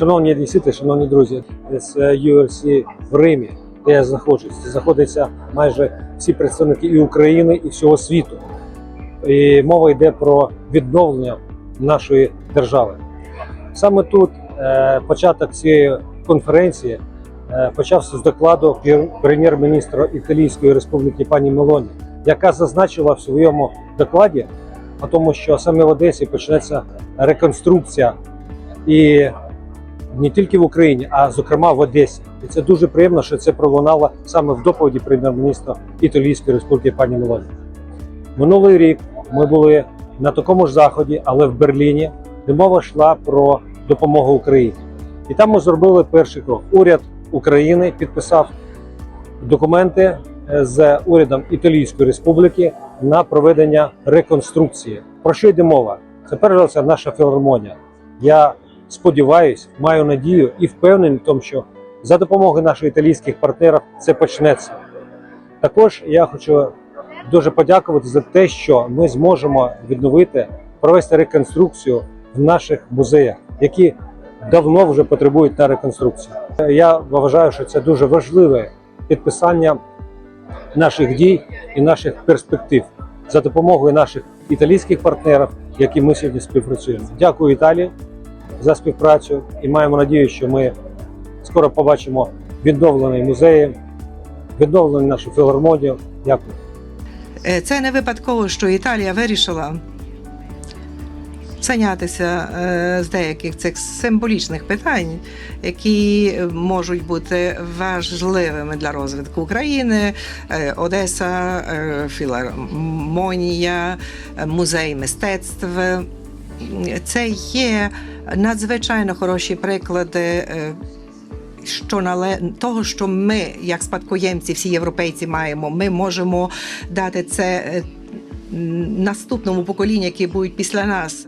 Шановні одесити, шановні друзі, з ULC в Римі, де я знаходжусь, знаходяться майже всі представники і України, і всього світу. І мова йде про відновлення нашої держави. Саме тут е, початок цієї конференції е, почався з докладу прем'єр-міністра Італійської республіки пані Мелоні, яка зазначила в своєму докладі тому, що саме в Одесі почнеться реконструкція і не тільки в Україні, а зокрема в Одесі. І це дуже приємно, що це пролунало саме в доповіді прем'єр-міністра Італійської республіки пані Мелоні. Минулий рік ми були на такому ж заході, але в Берліні, де мова йшла про допомогу Україні. І там ми зробили перший крок. Уряд України підписав документи е, з урядом Італійської республіки на проведення реконструкції. Про що йде мова? Це перш за все наша філармонія. Я сподіваюся, маю надію і впевнений в тому, що за допомогою наших італійських партнерів це почнеться. Також я хочу дуже подякувати за те, що ми зможемо відновити, провести реконструкцію в наших музеях, які давно вже потребують на реконструкцію. Я вважаю, що це дуже важливе підписання наших дій і наших перспектив за допомогою наших італійських партнерів, які ми сьогодні співпрацюємо. Дякую Італії за співпрацю і маємо надію, що ми скоро побачимо відновлені музеї, відновлені нашу філармонію. Дякую. Е, Це не випадково, що Італія вирішила зайнятися е, з деяких цих символічних питань, які можуть бути важливими для розвитку України. Е, Одеса, філармонія, музей мистецтв. Це є надзвичайно хороші приклади. е, що нале того, що ми, як спадкоємці, всі європейці, маємо, ми можемо дати це е, наступному поколінню, які будуть після нас.